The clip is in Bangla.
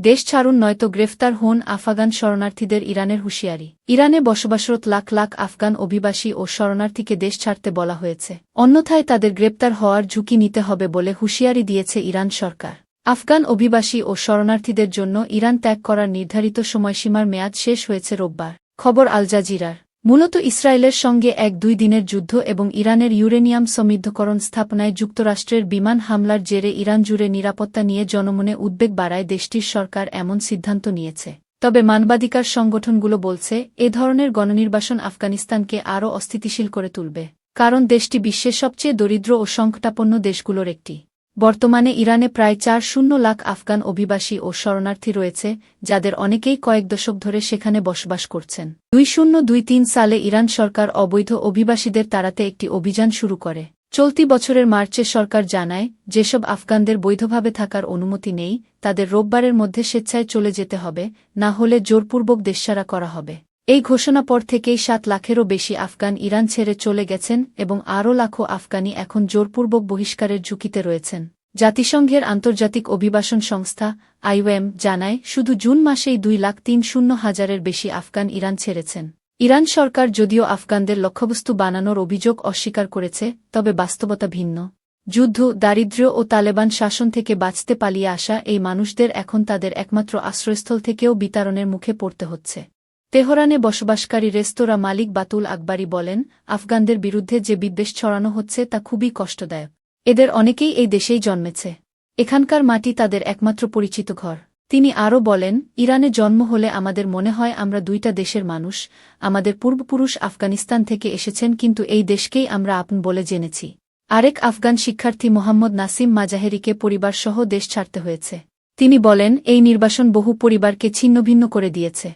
দেশ ছাড়ুন নয়তো গ্রেফতার হন আফগান শরণার্থীদের ইরানের হুঁশিয়ারি। ইরানে বসবাসরত লাখ লাখ আফগান অভিবাসী ও শরণার্থীকে দেশ ছাড়তে বলা হয়েছে। অন্যথায় তাদের গ্রেপ্তার হওয়ার ঝুঁকি নিতে হবে বলে হুঁশিয়ারি দিয়েছে ইরান সরকার। আফগান অভিবাসী ও শরণার্থীদের জন্য ইরান ত্যাগ করার নির্ধারিত সময়সীমার মেয়াদ শেষ হয়েছে রোববার। খবর আল জাজিরার। মূলত ইসরায়েলের সঙ্গে এক দুই দিনের যুদ্ধ এবং ইরানের ইউরেনিয়াম সমৃদ্ধকরণ স্থাপনায় যুক্তরাষ্ট্রের বিমান হামলার জেরে ইরান জুড়ে নিরাপত্তা নিয়ে জনমনে উদ্বেগ বাড়ায় দেশটির সরকার এমন সিদ্ধান্ত নিয়েছে। তবে মানবাধিকার সংগঠনগুলো বলছে, এ ধরনের গণনির্বাসন আফগানিস্তানকে আরও অস্থিতিশীল করে তুলবে, কারণ দেশটি বিশ্বের সবচেয়ে দরিদ্র ও সংকটাপন্ন দেশগুলোর একটি। বর্তমানে ইরানে প্রায় চার শূন্য লাখ আফগান অভিবাসী ও শরণার্থী রয়েছে, যাদের অনেকেই কয়েক দশক ধরে সেখানে বসবাস করছেন। দুই শূন্য দুই তিন সালে ইরান সরকার অবৈধ অভিবাসীদের তাড়াতে একটি অভিযান শুরু করে। চলতি বছরের মার্চে সরকার জানায়, যেসব আফগানদের বৈধভাবে থাকার অনুমতি নেই, তাদের রোববারের মধ্যে স্বেচ্ছায় চলে যেতে হবে, না হলে জোরপূর্বক দেশসারা করা হবে। এই ঘোষণা পর থেকেই সাত লাখেরও বেশি আফগান ইরান ছেড়ে চলে গেছেন এবং আরও লাখো আফগানি এখন জোরপূর্বক বহিষ্কারের ঝুঁকিতে রয়েছেন। জাতিসংঘের আন্তর্জাতিক অভিবাসন সংস্থা, আইওএম, জানায়, শুধু জুন মাসেই দুই লাখ তিন শূন্য হাজারের বেশি আফগান ইরান ছেড়েছেন। ইরান সরকার যদিও আফগানদের লক্ষ্যবস্তু বানানোর অভিযোগ অস্বীকার করেছে, তবে বাস্তবতা ভিন্ন। যুদ্ধ, দারিদ্র্য ও তালেবান শাসন থেকে বাঁচতে পালিয়ে আসা এই মানুষদের এখন তাদের একমাত্র আশ্রয়স্থল থেকেও বিতাড়নের মুখে পড়তে হচ্ছে। তেহরানে বসবাসকারী রেস্তোরাঁ মালিক বাতুল আকবারি বলেন, আফগানদের বিরুদ্ধে যে বিদ্বেষ ছড়ানো হচ্ছে তা খুবই কষ্টদায়ক। এদের অনেকেই এই দেশেই জন্মেছে। এখানকার মাটি তাদের একমাত্র পরিচিত ঘর। তিনি আরও বলেন, ইরানে জন্ম হলে আমাদের মনে হয় আমরা দুইটা দেশের মানুষ, আমাদের পূর্বপুরুষ আফগানিস্তান থেকে এসেছেন কিন্তু এই দেশকেই আমরা আপন বলে জেনেছি। আরেক আফগান শিক্ষার্থী মোহাম্মদ নাসিম মাজাহেরিকে পরিবারসহ দেশ ছাড়তে হয়েছে। তিনি বলেন, এই নির্বাসন বহু পরিবারকে ছিন্নভিন্ন করে দিয়েছে।